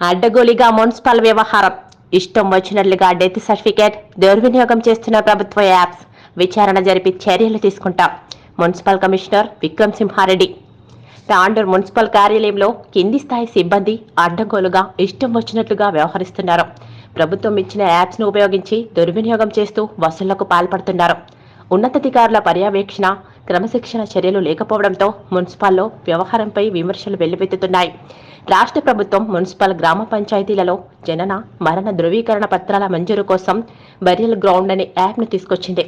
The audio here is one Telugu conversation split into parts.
అడ్డగోలిగా మున్సిపల్ వ్యవహారం. ఇష్టం వచ్చినట్లుగా డెత్ సర్టిఫికేట్ దుర్వినియోగం చేస్తున్న ప్రభుత్వ యాప్స్ విచారణ జరిపి చర్యలు తీసుకుంటాం. Municipal commissioner Vikram Simhareddy. Tandur municipal కార్యాలయంలో కింది స్థాయి సిబ్బంది అడ్డగోలుగా ఇష్టం వచ్చినట్లుగా వ్యవహరిస్తున్నారు. ప్రభుత్వం ఇచ్చిన యాప్స్ను ఉపయోగించి దుర్వినియోగం చేస్తూ వసూళ్ళకు పాల్పడుతున్నారు. ఉన్నతాధికారుల పర్యవేక్షణ క్రమశిక్షణ చర్యలు లేకపోవడంతో మున్సిపాల్లో వ్యవహారంపై విమర్శలు వెల్లువెత్తుతున్నాయి. రాష్ట్ర ప్రభుత్వం మున్సిపల్ గ్రామ పంచాయతీలలో జనన మరణ ధృవీకరణ పత్రాల మంజూరు కోసం బరియల్ గ్రౌండ్ అనే యాప్ను తీసుకొచ్చింది.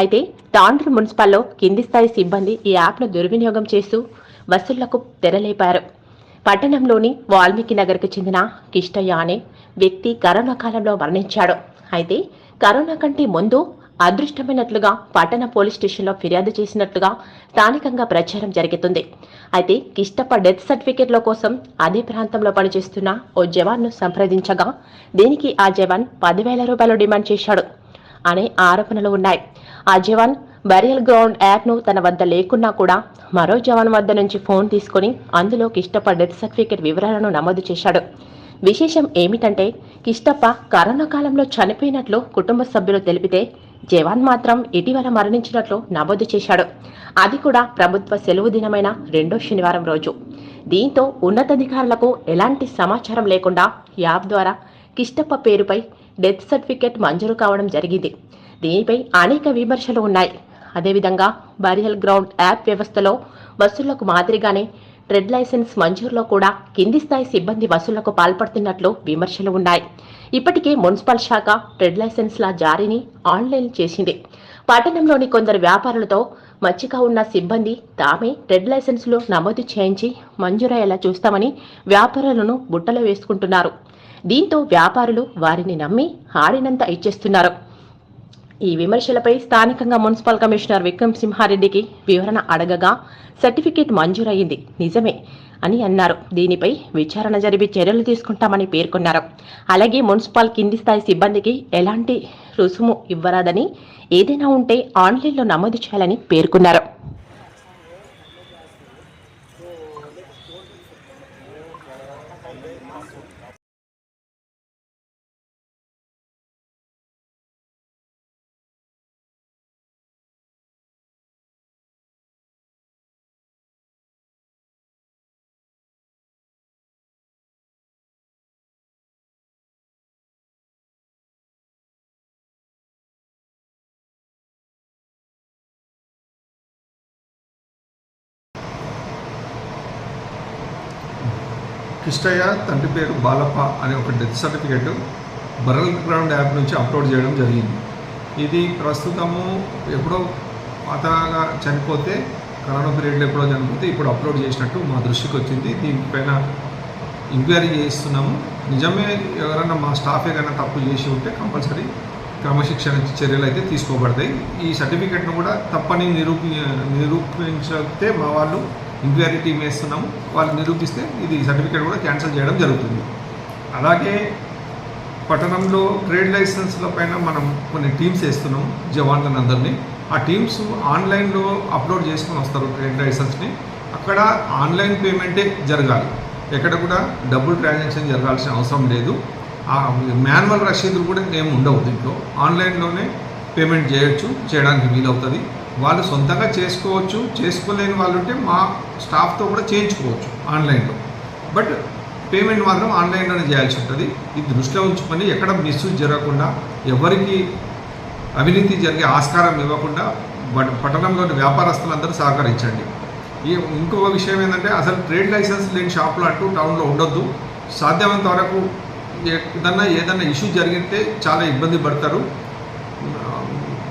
అయితే తాండ్రు మున్సిపల్లో కింది స్థాయి సిబ్బంది ఈ యాప్ను దుర్వినియోగం చేస్తూ వసూళ్ళకు తెరలేపారు. పట్టణంలోని వాల్మీకి నగర్కు చెందిన కిష్టయ్య అనే వ్యక్తి కరోనా కాలంలో మరణించాడు. అయితే కరోనా కంటే ముందు అదృష్టమైనట్లుగా పట్టణ పోలీస్ స్టేషన్లో ఫిర్యాదు చేసినట్లుగా స్థానికంగా ప్రచారం జరుగుతుంది. అయితే కిష్టప్ప డెత్ సర్టిఫికేట్ల కోసం అదే ప్రాంతంలో పనిచేస్తున్న ఓ జవాన్ను సంప్రదించగా దీనికి ఆ జవాన్ పదివేల రూపాయలు డిమాండ్ చేశాడు అనే ఆరోపణలు ఉన్నాయి. ఆ జవాన్ బరియల్ గ్రౌండ్ యాప్ను తన వద్ద లేకున్నా కూడా మరో జవాన్ వద్ద నుంచి ఫోన్ తీసుకుని అందులో కిష్టప్ప డెత్ సర్టిఫికేట్ వివరాలను నమోదు చేశాడు. విశేషం ఏమిటంటే కిష్టప్ప కరోనా కాలంలో చనిపోయినట్లు కుటుంబ సభ్యులు తెలిపితే జవాన్ మాత్రం ఇటీవల మరణించినట్లు నమోదు చేశాడు. అది కూడా ప్రభుత్వ సెలవు దినమైన రెండో శనివారం రోజు. దీంతో ఉన్నతాధికారులకు ఎలాంటి సమాచారం లేకుండా యాప్ ద్వారా కిష్టప్ప పేరుపై డెత్ సర్టిఫికేట్ మంజూరు కావడం జరిగింది. దీనిపై అనేక విమర్శలు ఉన్నాయి. అదేవిధంగా బరియల్ గ్రౌండ్ యాప్ వ్యవస్థలో బస్సులకు మాదిరిగానే ట్రెడ్ లైసెన్స్ మంజూరులో కూడా కింది స్థాయి సిబ్బంది వసూళ్ళకు పాల్పడుతున్నట్లు విమర్శలు ఉన్నాయి. ఇప్పటికే మున్సిపల్ శాఖ ట్రెడ్ లైసెన్స్ల జారీని ఆన్లైన్ చేసింది. పట్టణంలోని కొందరు వ్యాపారులతో మచ్చిగా ఉన్న సిబ్బంది తామే ట్రెడ్ లైసెన్సులు నమోదు చేయించి మంజూరయ్యేలా చూస్తామని వ్యాపారులను బుట్టలో వేసుకుంటున్నారు. దీంతో వ్యాపారులు వారిని నమ్మి ఆడినంత ఇచ్చేస్తున్నారు. ఈ విమర్శలపై స్థానికంగా మున్సిపల్ కమిషనర్ విక్రమ్ సింహారెడ్డికి వివరణ అడగగా సర్టిఫికేట్ మంజూరయ్యింది. నిజమే అని అన్నారు. దీనిపై విచారణ జరిపి చర్యలు తీసుకుంటామని పేర్కొన్నారు. అలాగే మున్సిపల్ కింది స్థాయి సిబ్బందికి ఎలాంటి రుసుము ఇవ్వరాదని ఏదైనా ఉంటే ఆన్లైన్లో నమోదు చేయాలని పేర్కొన్నారు. కిష్టయ్య తండ్రి పేరు బాలప్ప అనే ఒక death certificate burial ground app నుంచి అప్లోడ్ చేయడం జరిగింది. ఇది ప్రస్తుతము ఎప్పుడో పాతగా చనిపోతే కరోనా పీరియడ్లో ఎప్పుడో చనిపోతే ఇప్పుడు అప్లోడ్ చేసినట్టు మా దృష్టికి వచ్చింది. దీనిపైన ఎంక్వైరీ చేస్తున్నాము. నిజమే ఎవరైనా మా స్టాఫ్ ఏదైనా తప్పు చేసి ఉంటే కంపల్సరీ క్రమశిక్షణ చర్యలు అయితే తీసుకోబడతాయి. ఈ సర్టిఫికెట్ను కూడా తప్పని నిరూపి నిరూపించితే మా వాళ్ళు ఎంక్వైరీ టీం వేస్తున్నాము. వాళ్ళు నిరూపిస్తే ఇది సర్టిఫికేట్ కూడా క్యాన్సిల్ చేయడం జరుగుతుంది. అలాగే పట్టణంలో ట్రేడ్ లైసెన్స్ల పైన మనం కొన్ని టీమ్స్ వేస్తున్నాం జవాన్లను అందరినీ ఆ టీమ్స్ ఆన్లైన్లో అప్లోడ్ చేసుకొని వస్తారు ట్రేడ్ లైసెన్స్ని అక్కడ ఆన్లైన్ పేమెంటే జరగాలి. ఎక్కడ కూడా డబ్బుల్ ట్రాన్సాక్షన్ జరగాల్సిన అవసరం లేదు. ఆ మాన్యువల్ రసీదులు కూడా ఏమి ఉండవు దీంట్లో. ఆన్లైన్లోనే పేమెంట్ చేయొచ్చు చేయడానికి వీలవుతుంది. వాళ్ళు సొంతంగా చేసుకోవచ్చు చేసుకోలేని వాళ్ళు ఉంటే మా స్టాఫ్తో కూడా చేయించుకోవచ్చు ఆన్లైన్లో. బట్ పేమెంట్ మాత్రం ఆన్లైన్లోనే చేయాల్సి ఉంటుంది. ఇది దృష్టిలో ఉంచుకొని ఎక్కడ మిస్యూజ్ జరగకుండా ఎవరికి అవినీతి జరిగే ఆస్కారం ఇవ్వకుండా పట్టణంలోని వ్యాపారస్తులందరూ సహకరించండి. ఈ ఇంకొక విషయం ఏంటంటే అసలు ట్రేడ్ లైసెన్స్ లేని షాపులు అంటూ టౌన్లో ఉండొద్దు. సాధ్యమైనంత వరకు ఏదన్నా ఏదన్నా ఇష్యూ జరిగితే చాలా ఇబ్బంది పడతారు.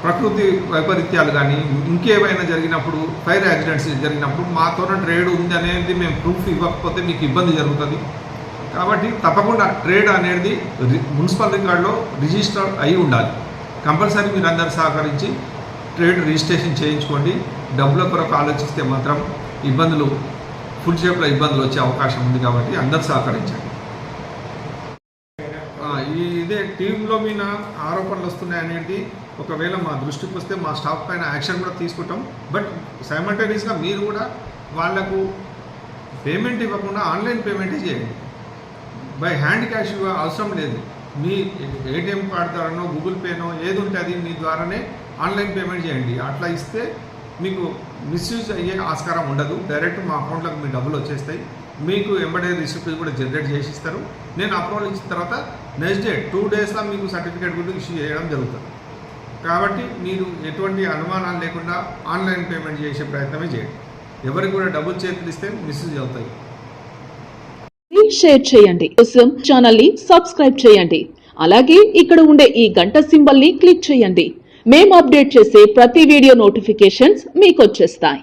ప్రకృతి వైపరీత్యాలు కానీ ఇంకేమైనా జరిగినప్పుడు ఫైర్ యాక్సిడెంట్స్ జరిగినప్పుడు మాతోనే ట్రేడ్ ఉంది అనేది మేము ప్రూఫ్ ఇవ్వకపోతే మీకు ఇబ్బంది జరుగుతుంది. కాబట్టి తప్పకుండా ట్రేడ్ అనేది రి- మున్సిపల్ రికార్డులో రిజిస్టర్ అయి ఉండాలి. కంపల్సరీ మీరు అందరు సహకరించి ట్రేడ్ రిజిస్ట్రేషన్ చేయించుకోండి. డబ్బుల కొరకు ఆలోచిస్తే మాత్రం ఇబ్బందులు ఫుల్ షేప్లో ఇబ్బందులు వచ్చే అవకాశం ఉంది కాబట్టి అందరు సహకరించండి. ఇదే టీంలో మీద ఆరోపణలు వస్తున్నాయి అనేది ఒకవేళ మా దృష్టికి వస్తే మా స్టాఫ్ పైన యాక్షన్ కూడా తీసుకుంటాం. బట్ సైమల్టేనియస్గా మీరు కూడా వాళ్ళకు పేమెంట్ ఇవ్వకుండా ఆన్లైన్ పేమెంటే చేయండి. బై హ్యాండ్ క్యాష్ అవసరం లేదు. మీ ఏటీఎం కార్డు ద్వారానో గూగుల్ పేనో ఏది ఉంటే అది మీ ద్వారానే ఆన్లైన్ పేమెంట్ చేయండి. అట్లా ఇస్తే మీకు మిస్యూజ్ అయ్యే ఆస్కారం ఉండదు. డైరెక్ట్ మా అకౌంట్లోకి మీ డబ్బులు వచ్చేస్తాయి. మీకు ఎంబడే రిసిప్ట్ కూడా జనరేట్ చేసి ఇస్తారు. నేను అప్రూవల్ ఇచ్చిన తర్వాత నెక్స్ట్ డే టూ డేస్లో మీకు సర్టిఫికేట్ కూడా ఇష్యూ చేయడం జరుగుతుంది. కాబట్టి మీరు ఎటువంటి అనుమానాలు లేకుండా ఆన్లైన్ పేమెంట్ చేసే ప్రయత్నమే చేయండి. ఎవరికి కూడా డబ్బులు చేతులు మిస్యూజ్ అవుతాయి షేర్ చేయండి. కోసం ఛానల్ని సబ్స్క్రైబ్ చేయండి. అలాగే ఇక్కడ ఉండే ఈ గంట సింబల్ని క్లిక్ చేయండి. మేము అప్డేట్ చేసే ప్రతి వీడియో నోటిఫికేషన్స్ మీకు వచ్చేస్తాయి.